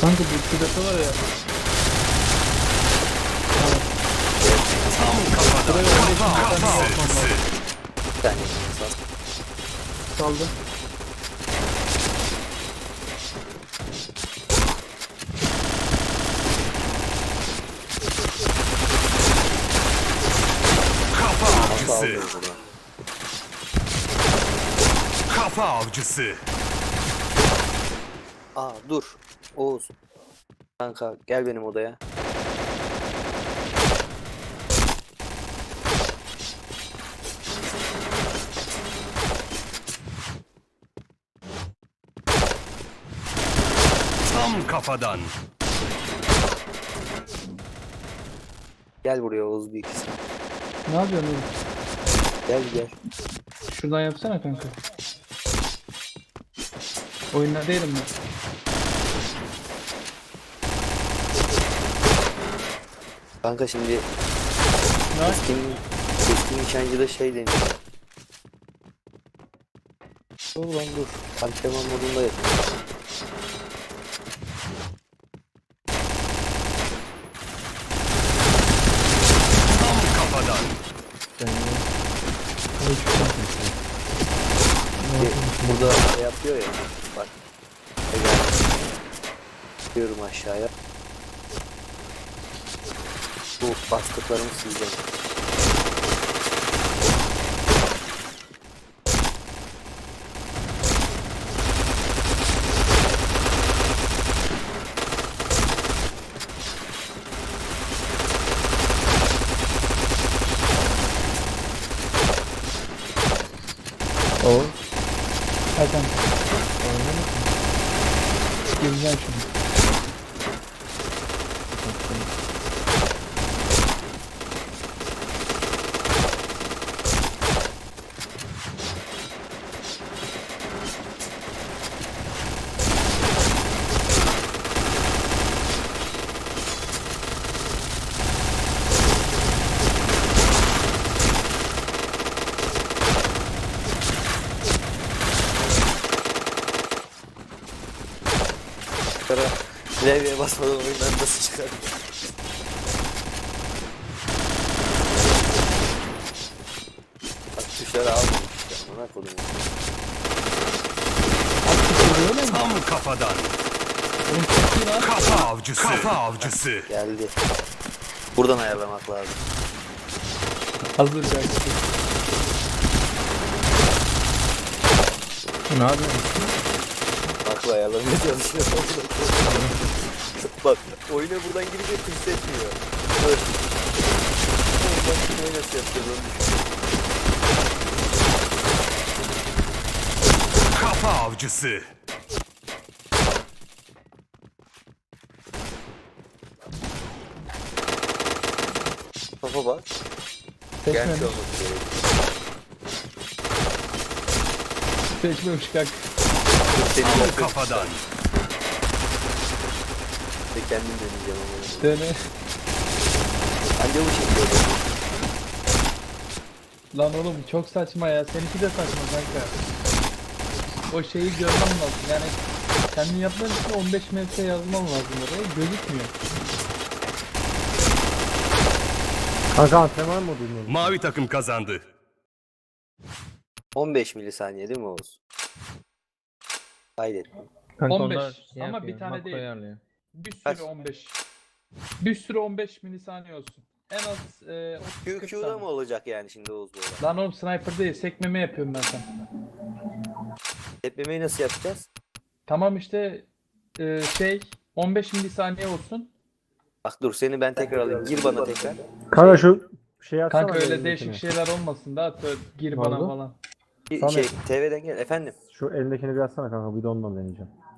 Kanka bu kudası var ya. Tam kafadan. Kafa avcısı. Bir tane. Saldı. Kafa avcısı. Kafa avcısı. Aa dur. Oğuz. Kanka gel benim odaya. Tam kafadan. Gel buraya Oğuz bir ikisi. Ne yapıyorsun oğlum? Gel gel. Şuradan yapsana kanka. Oyunda değilim ben. Kanka şimdi Ne? keskin, keskin nişancıda şey deniyor. Dur lan dur. Antrenman modunda yapıyorum. Burada şey yapıyor ya. Bak. Gel. Gidiyorum aşağıya. Bu bastıklarımı sileceğim. Oğuz. Hadi kanka. Gireceğim şimdi. Kara klavyeye basmadan oyundan nasıl çıkar? Bak tuşları işte. Ona koydum. Tam kafadan. Kafa avcısı. Kafa avcısı. Geldi. Buradan ayarlamak lazım. Hazır kanka. Ne yapıyorsun? Bak bu ayarlamaya çalışıyor. Bak oyuna buradan girince tuşu etmiyor. Dur. Bak oyunu nasıl yapacağız onu düşün. Kafa avcısı. Kafa bak. Genç olması gerekiyor. Seçmemiş kanka. Seni bırakıp kafadan. de kendim deneyeceğim ama. Dene. Anca bu şekilde. Lan oğlum çok saçma ya. Seninki de saçma kanka. O şeyi görmem lazım. Yani kendin yapman için 15 metre yazman lazım oraya. Gözükmüyor. Kanka antrenman modu mu? Mavi takım kazandı. 15 milisaniye değil mi Oğuz? Kaydettim. Kanka 15 onlar şey ama bir tane makro değil. ayarlıyor. Bir Kaç? sürü 15. Bir sürü 15 milisaniye olsun. En az e, 30 40 QQ'da tane. mı olacak yani şimdi Oğuz böyle? Lan oğlum sniper değil. Sekmeme yapıyorum ben sana. Tepmemeyi nasıl yapacağız? Tamam işte e, şey 15 milisaniye olsun. Bak dur seni ben tekrar alayım. Gir bana tekrar. Kanka şu şey atsana. Kanka öyle değişik şeyler olmasın da at, gir Ne bana oldu? falan. Samet. Şey TV'den gel efendim. Şu elindekini bir atsana kanka bir de ondan deneyeceğim.